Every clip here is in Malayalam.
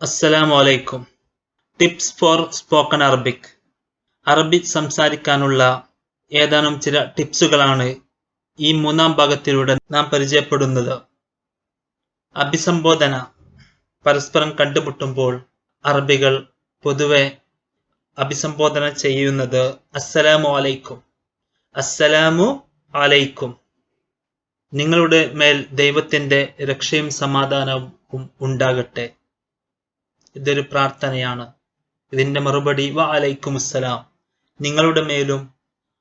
അസ്സലാമു വലൈക്കും tips for spoken Arabic. Arabic സംസാരിക്കാനുള്ള ഏതാനും ചില ടിപ്സുകളാണ് ഈ മൂന്നാം ഭാഗത്തിലൂടെ നാം പരിചയപ്പെടുന്നത്. അഭിസംബോധന. പരസ്പരം കണ്ടുമുട്ടുമ്പോൾ അറബികൾ പൊതുവെ അഭിസംബോധന ചെയ്യുന്നത് അസ്സലാമു അലൈക്കും അസ്സലാമു അലൈക്കും നിങ്ങളുടെ മേൽ ദൈവത്തിന്റെ രക്ഷയും സമാധാനവും ഉണ്ടാകട്ടെ. ഇതൊരു പ്രാർത്ഥനയാണ്. ഇതിന്റെ മറുപടി വ അസ്സലാം നിങ്ങളുടെ മേലും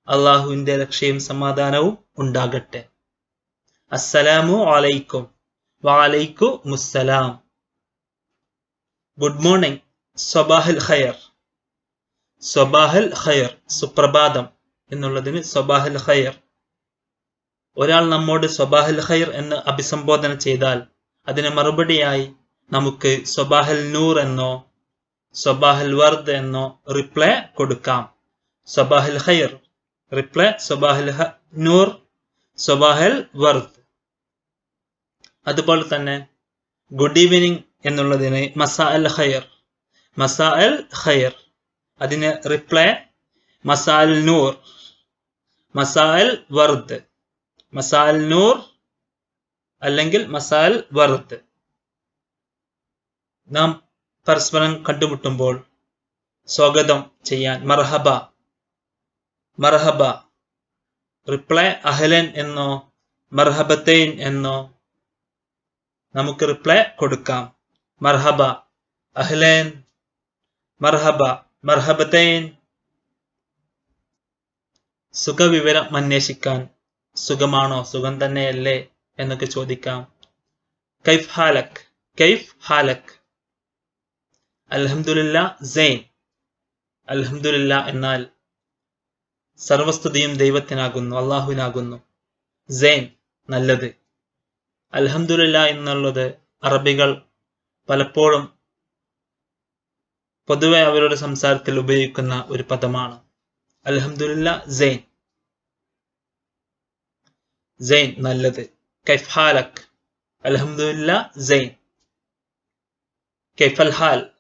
അള്ളാഹുവിന്റെ രക്ഷയും സമാധാനവും ഉണ്ടാകട്ടെ. അസ്സലാമു അലൈക്കും. വാലൈക്കു മുസ്സലാം ഗുഡ് മോർണിംഗ്. സ്വബാഹൽ ഖയർ സ്വബാഹൽ ഖയർ സുപ്രഭാതം എന്നുള്ളതിന് സ്വബാഹൽ ഖയർ ഒരാൾ നമ്മോട് സ്വബാഹൽ ഖൈർ എന്ന് അഭിസംബോധന ചെയ്താൽ അതിന് മറുപടിയായി നമുക്ക് സ്വബാഹൽ നൂർ എന്നോ സ്വബാഹൽ വർദ് എന്നോ റിപ്ലൈ കൊടുക്കാം. സ്വബാഹൽ ഖൈർ റിപ്ലൈ സ്വബാഹൽ നൂർ സ്വബാഹൽ വർദ്. അതുപോലെ തന്നെ ഗുഡ് ഈവനിങ് എന്നുള്ളതിന് മസാ അൽ ഹയർ മസാ അൽ ഹയർ അതിന് റിപ്ലൈ മസാ അൽ നൂർ മസാ അൽ വർദ്. മസാൽ നൂർ അല്ലെങ്കിൽ മസാൽ വറുത്ത് നാം പരസ്പരം കണ്ടുമുട്ടുമ്പോൾ സ്വാഗതം ചെയ്യാൻ മർഹബ മർഹബ റിപ്ലൈ അഹലൻ എന്നോ മർഹബത്തൈൻ എന്നോ നമുക്ക് റിപ്ലൈ കൊടുക്കാം. മർഹബ അഹ്ലൻ മർഹബ മർഹബത്തൈൻ. സുഖവിവരം അന്വേഷിക്കാൻ സുഖമാണോ സുഖം തന്നെയല്ലേ എന്നൊക്കെ ചോദിക്കാം. കൈഫ് ഹാലക് കൈഫ് ഹാലക്. അൽഹംദുലില്ല സെയ്ൻ അൽഹംദുലില്ല എന്നാൽ സർവസ്തുതിയും ദൈവത്തിനാകുന്നു അള്ളാഹുവിനാകുന്നു. സെയ്ൻ നല്ലത്. അൽഹംദുലില്ല എന്നുള്ളത് അറബികൾ പലപ്പോഴും പൊതുവെ അവരുടെ സംസാരത്തിൽ ഉപയോഗിക്കുന്ന ഒരു പദമാണ്. അൽഹംദുലില്ല സെയ്ൻ സെയ്ൻ നല്ലത്. കൈഫാലക് അൽഹംദുലില്ല സെയ്ൻ കൈഫൽഹാൽ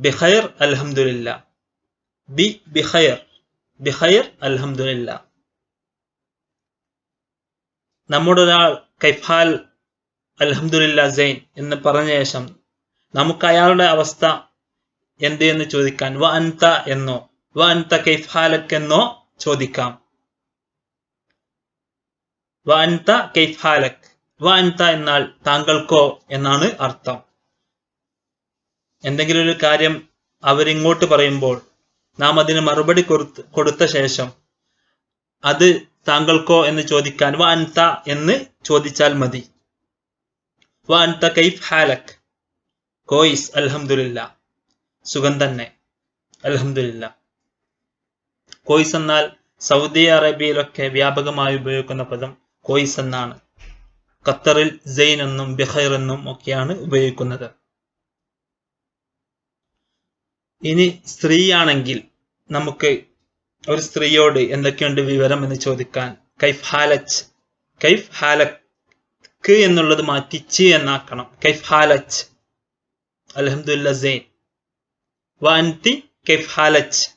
ബിഖൈർ അൽഹംദുലില്ല. ബി ബിഖൈർ. ബിഖൈർ അൽഹംദുലില്ല. നമ്മുടെ ഒരാൾ കൈഫാൽ അൽഹംദുലില്ല സൈൻ എന്ന് പറഞ്ഞ ശേഷം നമുക്ക് അയാളുടെ അവസ്ഥ എന്ത് എന്ന് ചോദിക്കാൻ? വ അൻത എന്നോ? വ അൻത കൈഫാലക് എന്നോ ചോദിക്കാം. വ അൻത കൈഫാലക് വ അൻത എന്നാൽ താങ്കൾക്കോ എന്നാണ് അർത്ഥം. എന്തെങ്കിലും ഒരു കാര്യം അവരിങ്ങോട്ട് പറയുമ്പോൾ നാം അതിന് മറുപടി കൊടുത്ത് കൊടുത്ത ശേഷം അത് താങ്കൾക്കോ എന്ന് ചോദിക്കാൻ വാൻത എന്ന് ചോദിച്ചാൽ മതി. വാൻത കൈഫ് ഹാലക്? കോയിസ് അൽഹംദുലില്ല. സുഖം തന്നെ. അൽഹംദുലില്ല. കോയിസ് എന്നാൽ സൗദി അറേബ്യയിലൊക്കെ വ്യാപകമായി ഉപയോഗിക്കുന്ന പദം കോയിസ് എന്നാണ്. ഖത്തറിൽ സെയിൻ എന്നും ബഹൈർ എന്നും ഒക്കെയാണ് ഉപയോഗിക്കുന്നത്. ഇനി സ്ത്രീയാണെങ്കിൽ നമുക്ക് ഒരു സ്ത്രീയോട് എന്തൊക്കെയുണ്ട് വിവരം എന്ന് ചോദിക്കാൻ കൈഫ് ഹാലച്ച് കൈഫ് ഹാലക്ക് എന്നുള്ളത് മാറ്റി ചി എന്നാക്കണം. കൈഫ് ഹാലച്ച്. അലഹമുല്ല സെയ്ൻ. വാൻതി കൈഫ് ഹാലച്ച്.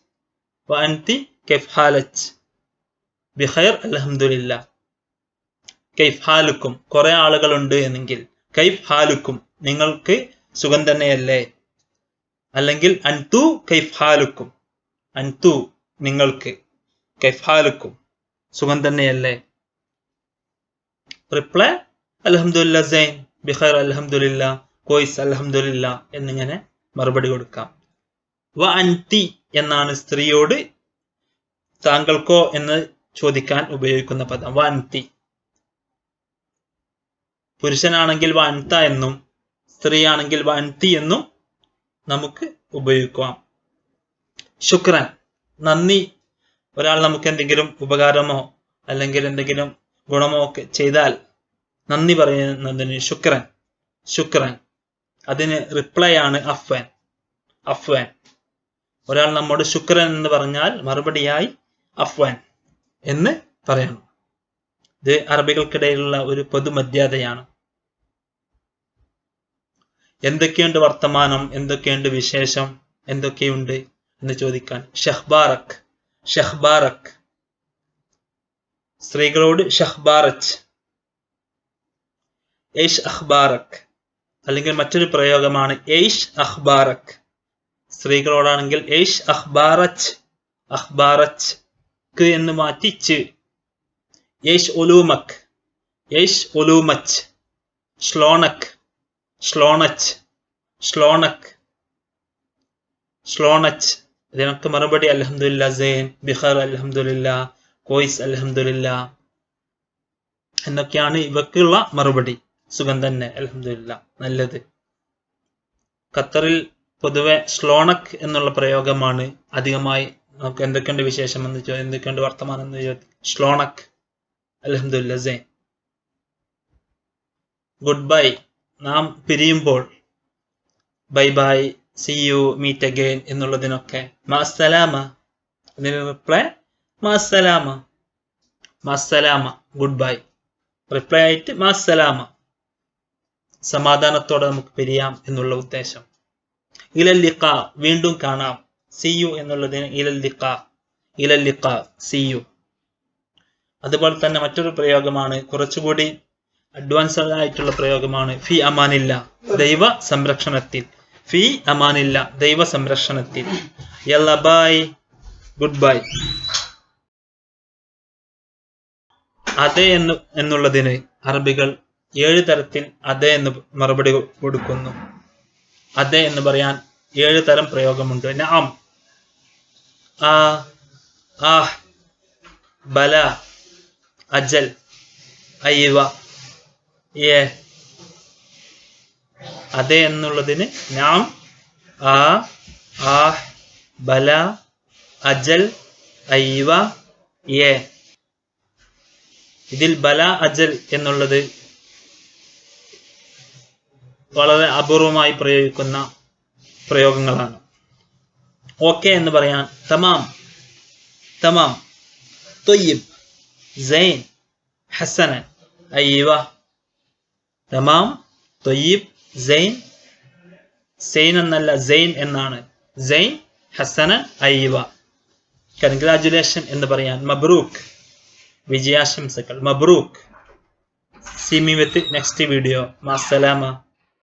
വാൻതി കൈഫ് ഹാലച്ച്. ബിഖൈർ അലഹമുല്ല കൈഫ് ഹാലുക്കും. കുറെ ആളുകളുണ്ട് എന്നെങ്കിൽ കൈഫ് ഹാലുക്കും. നിങ്ങൾക്ക് സുഖം തന്നെയല്ലേ? അല്ലെങ്കിൽ അൻതു കൈഫാലുക്കും. അൻതു നിങ്ങൾക്ക് കൈഫാലുക്കും. സുഖം തന്നെയല്ലേ? റിപ്ലൈ? അലഹമുല്ല സൈൻ. ബിഹർ അലഹമുല്ല കോയ്സ് അലഹമുല്ല എന്നിങ്ങനെ മറുപടി കൊടുക്കാം. വ അൻതി എന്നാണ് സ്ത്രീയോട് താങ്കൾക്കോ എന്ന് ചോദിക്കാൻ ഉപയോഗിക്കുന്ന പദം. വ അൻതി. പുരുഷനാണെങ്കിൽ വ അൻത എന്നും സ്ത്രീയാണെങ്കിൽ വ അൻതി എന്നും നമുക്ക് ഉപയോഗിക്കാം. ശുക്രൻ നന്ദി. ഒരാൾ നമുക്ക് എന്തെങ്കിലും ഉപകാരമോ അല്ലെങ്കിൽ എന്തെങ്കിലും ഗുണമോ ഒക്കെ ചെയ്താൽ നന്ദി പറയുന്നതിന് ശുക്രൻ ശുക്രൻ. അതിന് റിപ്ലൈ ആണ് അഫ്വാൻ അഫ്വാൻ. ഒരാൾ നമ്മോട് ശുക്രൻ എന്ന് പറഞ്ഞാൽ മറുപടിയായി അഫ്വാൻ എന്ന് പറയണം. ഇത് അറബികൾക്കിടയിലുള്ള ഒരു പൊതുമര്യാദയാണ്. എന്തൊക്കെയുണ്ട് വർത്തമാനം? എന്തൊക്കെയുണ്ട് വിശേഷം? എന്തൊക്കെയുണ്ട്? എന്ന് ചോദിക്കാൻ ഷഹ്ബാറക്. ഷഹ്ബാറക്. സ്ത്രീകളോട് ഷഹ്ബാറച്ച് ഏഷ് അഖ്ബാറക് അല്ലെങ്കിൽ മറ്റൊരു പ്രയോഗമാണ് ഏഷ് അഖ്ബാറക് സ്ത്രീകളോടാണെങ്കിൽ ഏഷ് അഖ്ബാറച്ച് അഖ്ബാറച്ച് ക്ക് എന്ന് മാറ്റി ച്. യേഷ് ഒലൂമക്. ഏഷ് ഒലൂമച്ച് ശ്ലോണക്. ശ്ലോണച്ച്. ശ്ലോണക് ശ്ലോണച്ച്. ഇതിനൊക്കെ മറുപടി അലഹമുല്ല സൈൻ ബിഹാർ അലഹമുല്ല കോയിസ് അലഹമുല്ല എന്നൊക്കെയാണ് ഇവക്കുള്ള മറുപടി. സുഖം തന്നെ അലഹമുല്ല നല്ലത്. ഖത്തറിൽ പൊതുവെ സ്ലോണക് എന്നുള്ള പ്രയോഗമാണ് അധികമായി നമുക്ക് എന്തൊക്കെയുണ്ട് വിശേഷം എന്ന് ചോ എന്തൊക്കെയുണ്ട് വർത്തമാനം എന്ന് ചോദിക്കും സ്ലോണക് അലഹമുല്ല സൈൻ ഗുഡ് ബൈ. നാം പിരിയുമ്പോൾ bye bye see you meet again എന്നുള്ളതിനൊക്കെ മാസലാമ അതിന് റിപ്ലൈ മാസലാമ മാസലാമ ഗുഡ് ബൈ റിപ്ലൈ ആയിട്ട് മാസലാമ സമാധാനത്തോടെ നമുക്ക് പിരിയാം എന്നുള്ള ഉദ്ദേശം. ഇലല്ലിക്ക വീണ്ടും കാണാം സി യു എന്നുള്ളതിന് ഇലല്ലിക്ക ഇലല്ലിക്ക സി യു അതുപോലെ തന്നെ മറ്റൊരു പ്രയോഗമാണ് കുറച്ചുകൂടി അഡ്വാൻസ്ഡ് ആയിട്ടുള്ള പ്രയോഗമാണ് ഫി അമാനില്ല ദൈവ സംരക്ഷണത്തിൽ. ഫി അമാനില്ല ദൈവ സംരക്ഷണത്തിൽ. യല്ല ബൈ ഗുഡ് ബൈ അതെ എന്ന് എന്നുള്ളതിന് അറബികൾ ഏഴ് തരത്തിൽ അതെ എന്ന് മറുപടി കൊടുക്കുന്നു. അതെ എന്ന് പറയാൻ ഏഴ് തരം പ്രയോഗമുണ്ട്. നാം. ആ ആഹ് ബല അജൽ അയ്യവ ഏ അതെ എന്നുള്ളതിന് നാം ആ ആ ബല അജൽ ഐവ ഏ ഇതിൽ ബല അജൽ എന്നുള്ളത് വളരെ അപൂർവമായി പ്രയോഗിക്കുന്ന പ്രയോഗങ്ങളാണ്. ഓക്കെ എന്ന് പറയാൻ തമാം തമാം. തൊയ്യബ് സൈൻ ഹസനൻ അയ്യവ തമാം തൊയ്യീബ് സൈൻ സെയിൻ എന്നല്ല സൈൻ എന്നാണ്. സൈൻ ഹസന അയ്യവ. കൺഗ്രാജുലേഷൻ എന്ന് പറയാൻ മബ്രൂക്ക്. വിജയാശംസകൾ. മബ്രൂക്ക്. Simi with next video. മാസലാമ